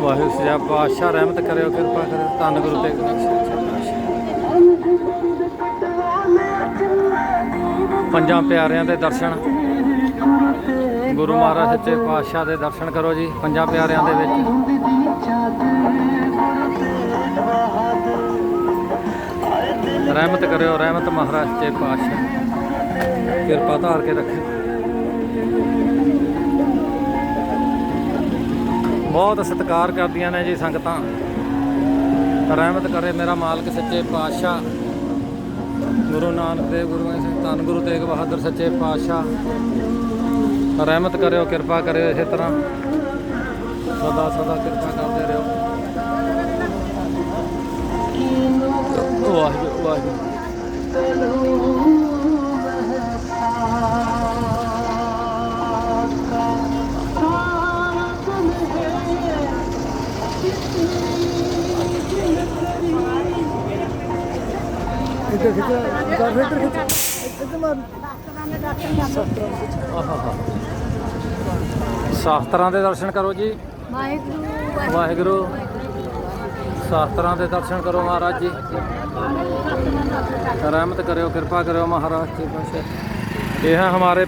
ਵਾਹਿਗੁਰੂ ਸਜਾ ਬਾਦਸ਼ਾਹ ਰਹਿਮਤ ਕਰਿਓ ਕਿਰਪਾ ਕਰਿਓ ਧੰਨ ਗੁਰੂ ਤੇਗ ਬਖਸ਼ਿਓ ਪੰਜਾਂ ਪਿਆਰਿਆਂ ਦੇ ਦਰਸ਼ਨ। ਗੁਰੂ ਮਹਾਰਾਜ ਸੱਚੇ ਪਾਤਸ਼ਾਹ ਦੇ ਦਰਸ਼ਨ ਕਰੋ ਜੀ, ਪੰਜਾਂ ਪਿਆਰਿਆਂ ਦੇ ਵਿੱਚ। ਰਹਿਮਤ ਕਰਿਓ, ਰਹਿਮਤ ਮਹਾਰਾਜ ਸੱਚੇ ਪਾਤਸ਼ਾਹ। ਕਿਰਪਾ ਧਾਰ ਕੇ ਰੱਖਿਓ। ਬਹੁਤ ਸਤਿਕਾਰ ਕਰਦੀਆਂ ਨੇ ਜੀ ਸੰਗਤਾਂ। ਰਹਿਮਤ ਕਰੇ ਮੇਰਾ ਮਾਲਕ ਸੱਚੇ ਪਾਤਸ਼ਾਹ। ਗੁਰੂ ਨਾਨਕ ਦੇਵ, ਗੁਰੂ ਗੋਬਿੰਦ ਸਿੰਘ ਧੰਨ ਗੁਰੂ ਤੇਗ ਬਹਾਦਰ ਸੱਚੇ ਪਾਤਸ਼ਾਹ। ਰਹਿਮਤ ਕਰਿਓ, ਕਿਰਪਾ ਕਰਿਓ ਇਸੇ ਤਰ੍ਹਾਂ। ਸਦਾ ਸਦਾ ਕਿਰਪਾ ਕਰਦੇ ਰਹੋ। ਵਾਹਿਗੁਰੂ ਵਾਹਿਗੁਰੂ। ਇੱਧਰ ਖਿੱਚ ਕਰ ਇੱਧਰ ਖਿੱਚ। ਇੱਧਰ ਮਾਰ। ਆਹਾ ਸ਼ਾਸਤਰਾਂ ਦੇ ਦਰਸ਼ਨ ਕਰੋ ਜੀ। ਵਾਹਿਗੁਰੂ। ਵਾਹਿਗੁਰੂ। ਸ਼ਾਸਤਰਾਂ ਦੇ ਦਰਸ਼ਨ ਕਰੋ ਮਹਾਰਾਜ ਜੀ। ਰਹਿਮਤ ਕਰਿਓ ਕਿਰਪਾ ਕਰਿਓ ਮਹਾਰਾਜ ਜੀ। ਇਹ ਹੈ ਹਮਾਰੇ